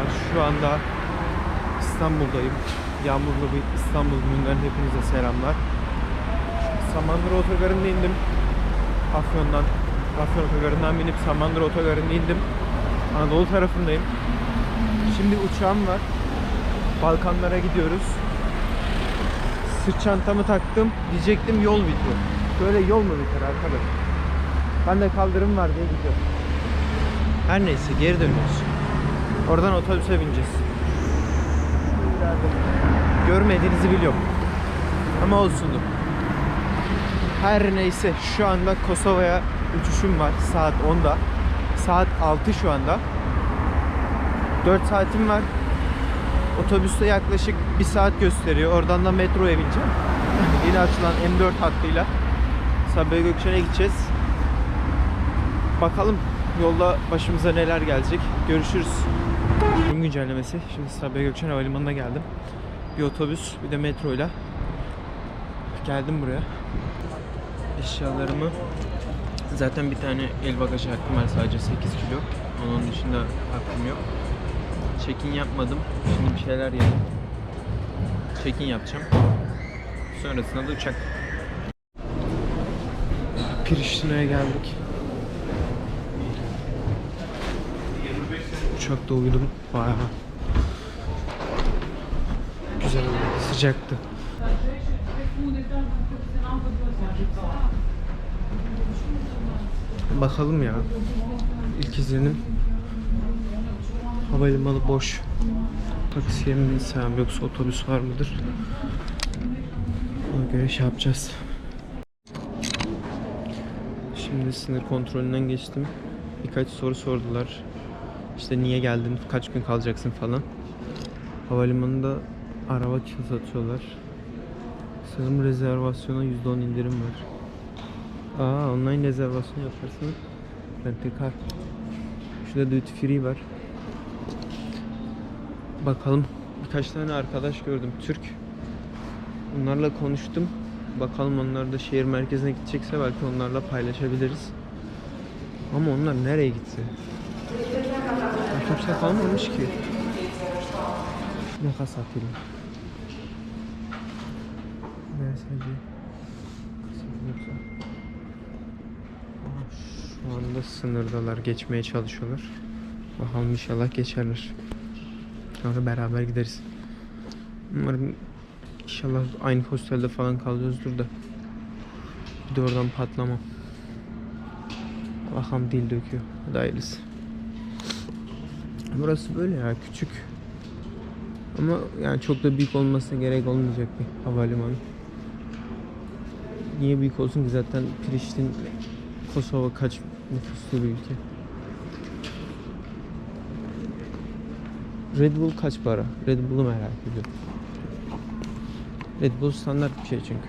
arkadaşlar. Şu anda İstanbul'dayım. Yağmurlu bir İstanbul gününden hepinize selamlar. Samandıra Otogarı'nda indim. Afyon'dan, Afyon Otogarı'ndan binip Samandıra Otogarı'nda indim. Anadolu tarafındayım. Şimdi uçağım var. Balkanlara gidiyoruz. Sırt çantamı taktım. Diyecektim yol bitiyor. Böyle yol mu biter arkadaş? Ben de kaldırım var diye gidiyorum. Her neyse geri dönüyoruz. Oradan otobüse bineceğiz. Görmediğinizi biliyorum. Ama olsundu. Her neyse şu anda Kosova'ya uçuşum var saat 10'da. Saat 6 şu anda. 4 saatim var. Otobüste yaklaşık 1 saat gösteriyor. Oradan da metroya bineceğim. Yeni açılan M4 hattıyla Sabiha Gökçen'e gideceğiz. Bakalım yolda başımıza neler gelecek. Görüşürüz. Gün güncellemesi. Şimdi Sabiha Gökçen Havalimanı'na geldim. Bir otobüs, bir de metroyla geldim buraya. Eşyalarımı zaten bir tane el bagajı hakkım var sadece 8 kilo. Onun dışında hakkım yok. Check-in yapmadım. Şimdi bir şeyler yedim. Check-in yapacağım. Sonrasında da uçak. Priştine'ye geldik. Uçakta uyudum bayağı. Güzel oldu. Sıcaktı. Bakalım ya. İlk izlenim havalimanı boş. Taksiye mi binsem yoksa otobüs var mıdır? Ona göre şey yapacağız. Şimdi sınır kontrolünden geçtim. Birkaç soru sordular. İşte niye geldin, kaç gün kalacaksın falan. Havalimanında araba satıyorlar. Sanırım rezervasyona %10 indirim var. Aa online rezervasyon yaparsın. Rentekar. Şurada duty free var. Bakalım. Birkaç tane arkadaş gördüm Türk. Onlarla konuştum. Bakalım onlar da şehir merkezine gidecekse belki onlarla paylaşabiliriz. Ama onlar nereye gitse? Kimse kalmamış ki. Makas atayım. Mesajı. Yoksa. Aa, Şu anda sınırdalar. Geçmeye çalışıyorlar. Bakalım inşallah geçerler. Sonra beraber gideriz. Umarım inşallah aynı hostelde falan kalıyoruzdur da. Bir de oradan patlamam. Bakalım dil döküyor. Hadi hayırlısı. Burası böyle ya küçük. Ama yani çok da büyük olmasına gerek olmayacak bir havalimanı. Niye büyük olsun ki zaten Priştin Kosova kaç nüfuslu bir ülke. Red Bull kaç para? Red Bull'u merak ediyorum. Red Bull standart bir şey çünkü.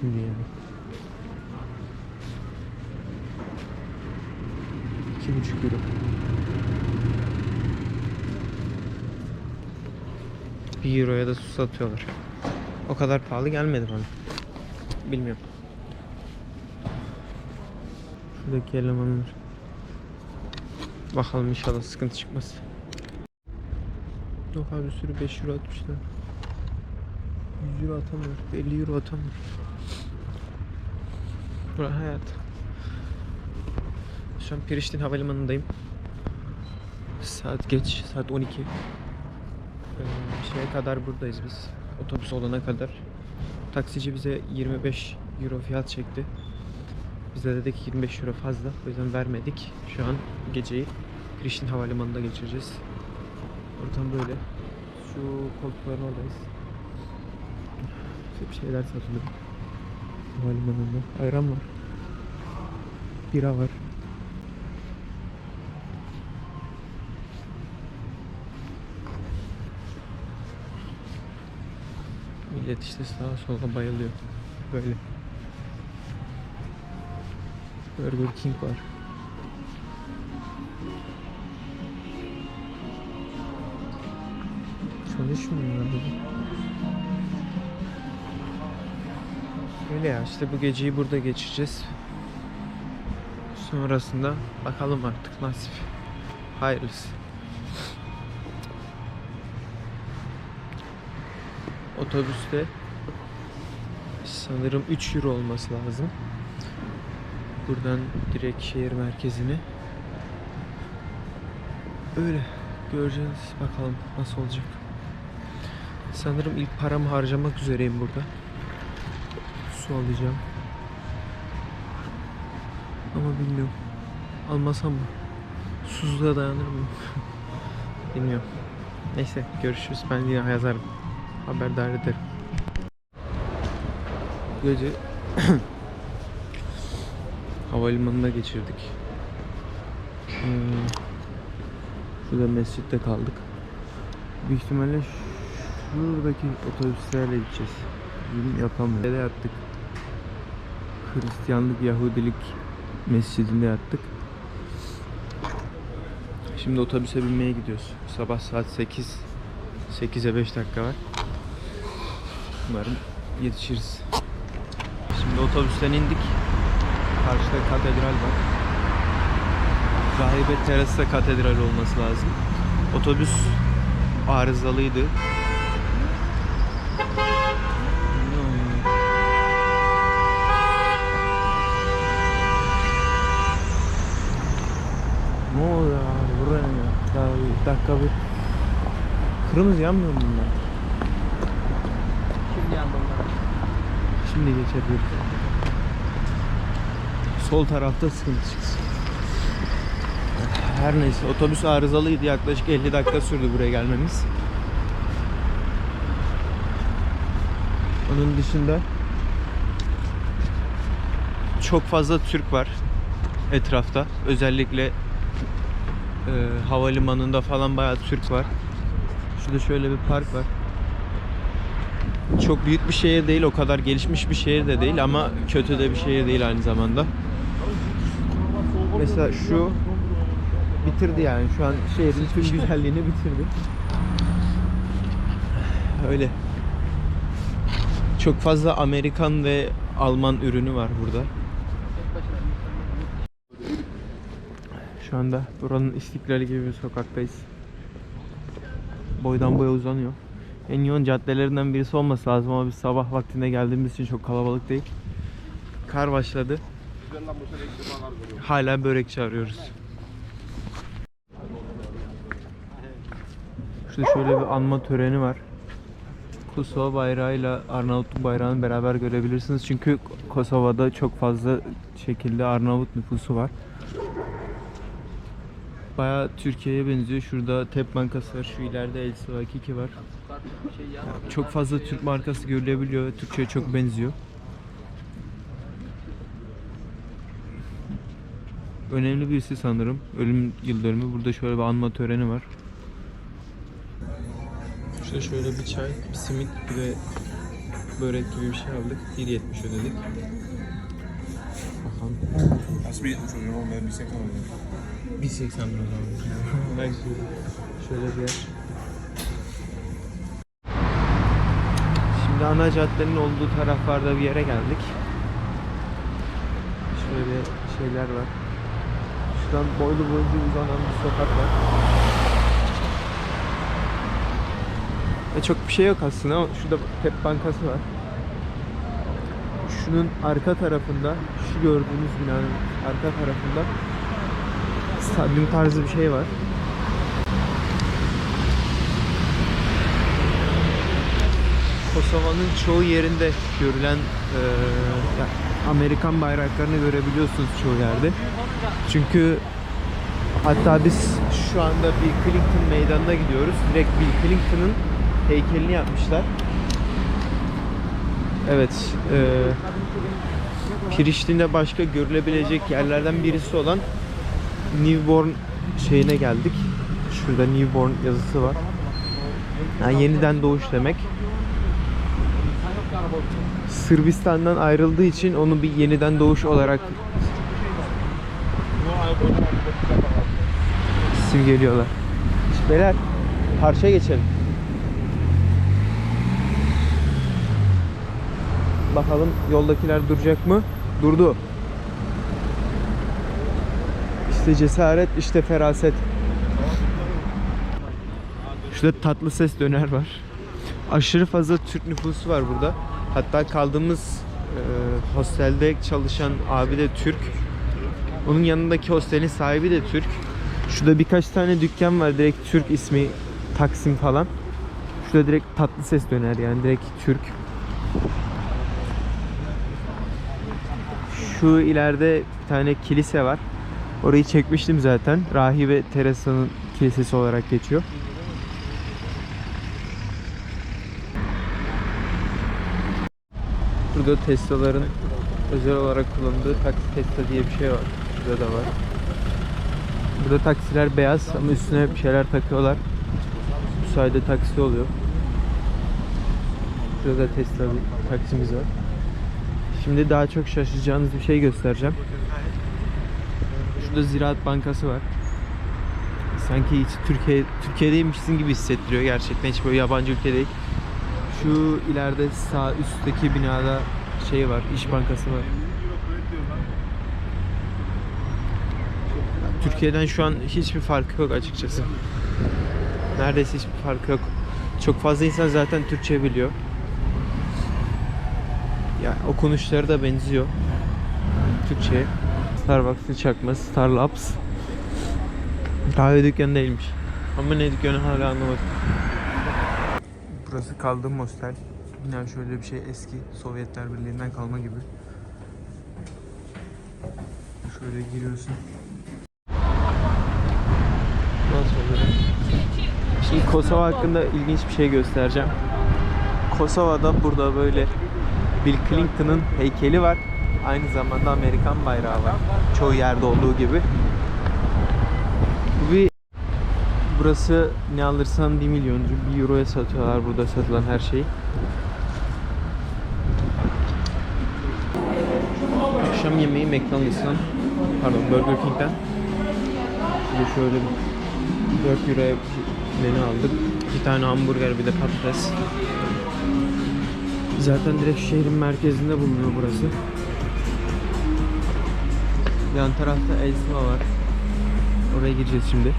Tüm dünyada. İki buçuk euro. Bir euroya da su satıyorlar. O kadar pahalı gelmedi bana. Bilmiyorum. Şuradaki elemanlar. Bakalım inşallah sıkıntı çıkmaz. Yok abi bir sürü 5 euro atmışlar. 100 euro atamıyor. 50 euro atamıyor. Bura hayat. Şu an Priştin Havalimanı'ndayım. Saat geç. Saat 12. Ee, şeye kadar buradayız biz. Otobüs olana kadar. Taksici bize 25 euro fiyat çekti. Biz de dedik 25 euro fazla. O yüzden vermedik. Şu an geceyi Priştin Havalimanı'nda geçireceğiz. Ortam böyle. Şu koltukların oradayız. Hep şeyler satılıyor. Havalimanında. Ayran var. Bira var. Millet işte sağa sola bayılıyor. Böyle. Burger King var. Çalışmıyor ya bu. Öyle ya işte bu geceyi burada geçeceğiz. Sonrasında bakalım artık nasip. Hayırlısı. Otobüste sanırım 3 euro olması lazım. Buradan direkt şehir merkezine. Öyle göreceğiz bakalım nasıl olacak. Sanırım ilk paramı harcamak üzereyim burada. Su alacağım. Ama bilmiyorum. Almasam mı? Susuzluğa dayanır mıyım? bilmiyorum. Neyse görüşürüz. Ben yine yazarım. Haberdar ederim. Gece havalimanında geçirdik. Hmm. Şurada mescitte kaldık. Büyük ihtimalle şuradaki otobüslerle gideceğiz. Bizim yapamıyoruz. Nerede yattık? Hristiyanlık, Yahudilik mescidinde yattık. Şimdi otobüse binmeye gidiyoruz. Sabah saat 8. 8'e 5 dakika var. Umarım yetişiriz. Şimdi otobüsten indik. Karşıda katedral var. Rahibe Terasa Katedral olması lazım. Otobüs arızalıydı. Ne oluyor abi buraya ya? Daha bir dakika bir. Kırmızı yanmıyor mu bunlar? Şimdi geçebiliriz. Sol tarafta sıkıntı. Her neyse otobüs arızalıydı yaklaşık 50 dakika sürdü buraya gelmemiz. Onun dışında çok fazla Türk var etrafta. Özellikle e, havalimanında falan bayağı Türk var. Şurada şöyle bir park var. Çok büyük bir şehir değil, o kadar gelişmiş bir şehir de değil ama kötü de bir şehir değil aynı zamanda. Mesela şu bitirdi yani şu an şehrin tüm güzelliğini bitirdi. Öyle. Çok fazla Amerikan ve Alman ürünü var burada. Şu anda buranın istiklali gibi bir sokaktayız. Boydan boya uzanıyor. En yoğun caddelerinden birisi olması lazım ama biz sabah vaktinde geldiğimiz için çok kalabalık değil. Kar başladı. Hala börekçi arıyoruz. Şurada şöyle bir anma töreni var. Kosova bayrağıyla Arnavutluk bayrağını beraber görebilirsiniz. Çünkü Kosova'da çok fazla şekilde Arnavut nüfusu var. Baya Türkiye'ye benziyor. Şurada Tep Bankası var. Şu ileride El Hakiki var. Şey. Çok fazla Türk markası görülebiliyor. Türkçe'ye çok benziyor. Önemli birisi sanırım. Ölüm yıl dönümü. Burada şöyle bir anma töreni var. Şurada şöyle bir çay, bir simit ve börek gibi bir şey aldık. 1.70 ödedik. Bakalım. Nasıl bir 70 oluyor ben bir 80 oluyor. 1.80 lira şöyle, şöyle bir yer. Şimdi ana caddenin olduğu taraflarda bir yere geldik. Şöyle şeyler var. Şuradan boylu boyunca uzanan bir sokak var. Ve çok bir şey yok aslında ama şurada Tep Bankası var. Şunun arka tarafında, şu gördüğünüz binanın arka tarafında stadyum tarzı bir şey var. Kosova'nın çoğu yerinde görülen eee, ya, Amerikan bayraklarını görebiliyorsunuz çoğu yerde. Çünkü hatta biz şu anda Bill Clinton meydanına gidiyoruz. Direkt Bill Clinton'ın heykelini yapmışlar. Evet, eee Priştine'de başka görülebilecek yerlerden birisi olan Newborn şeyine geldik. Şurada Newborn yazısı var. Yani yeniden doğuş demek. Sırbistan'dan ayrıldığı için onu bir yeniden doğuş olarak simgeliyorlar. Beyler karşıya geçelim. Bakalım yoldakiler duracak mı? Durdu. İşte cesaret, işte feraset. Şurada tatlı ses döner var. Aşırı fazla Türk nüfusu var burada. Hatta kaldığımız e, hostelde çalışan abi de Türk. Onun yanındaki hostelin sahibi de Türk. Şurada birkaç tane dükkan var direkt Türk ismi Taksim falan. Şurada direkt tatlı ses döner yani direkt Türk. Şu ileride bir tane kilise var. Orayı çekmiştim zaten. Rahibe Teresa'nın kilisesi olarak geçiyor. Burada Tesla'ların özel olarak kullandığı taksi Tesla diye bir şey var. Burada da var. Burada taksiler beyaz ama üstüne bir şeyler takıyorlar. Bu sayede taksi oluyor. Şurada da Tesla taksimiz var. Şimdi daha çok şaşıracağınız bir şey göstereceğim. Şurada Ziraat Bankası var. Sanki hiç Türkiye Türkiye'deymişsin gibi hissettiriyor gerçekten hiç böyle yabancı ülke değil. Şu ileride sağ üstteki binada şey var, İş Bankası var. Türkiye'den şu an hiçbir farkı yok açıkçası. Neredeyse hiçbir farkı yok. Çok fazla insan zaten Türkçe biliyor. Ya okunuşları da benziyor. Türkçe. Starbucks'ın çakması Starlabs. Kahve dükkanı değilmiş. Ama ne dükkanı hala anlamadım. Burası kaldığım hostel. Bina şöyle bir şey eski Sovyetler Birliği'nden kalma gibi. Şöyle giriyorsun. Şimdi Kosova hakkında ilginç bir şey göstereceğim. Kosova'da burada böyle Bill Clinton'ın heykeli var. Aynı zamanda Amerikan bayrağı var. Çoğu yerde olduğu gibi. Bu bir Burası ne alırsan 1 milyoncu. 1 euroya satıyorlar burada satılan her şeyi. Akşam yemeği McDonald's'tan pardon Burger King'den Şimdi şöyle bir 4 euroya menü aldık. Bir tane hamburger bir de patates. Zaten direkt şehrin merkezinde bulunuyor burası. Yan tarafta Elsima var. Oraya gireceğiz şimdi.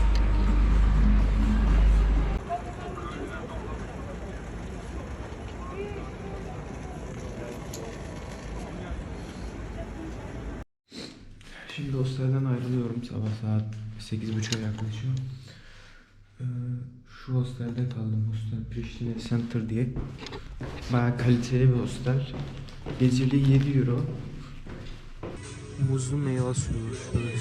Şimdi hostelden ayrılıyorum. Sabah saat 8.30'a yaklaşıyor. Ee, şu hostelde kaldım. Hostel Priştine Center diye. Baya kaliteli bir hostel. Geceliği 7 euro. Muzlu meyve suyu. Şöyle.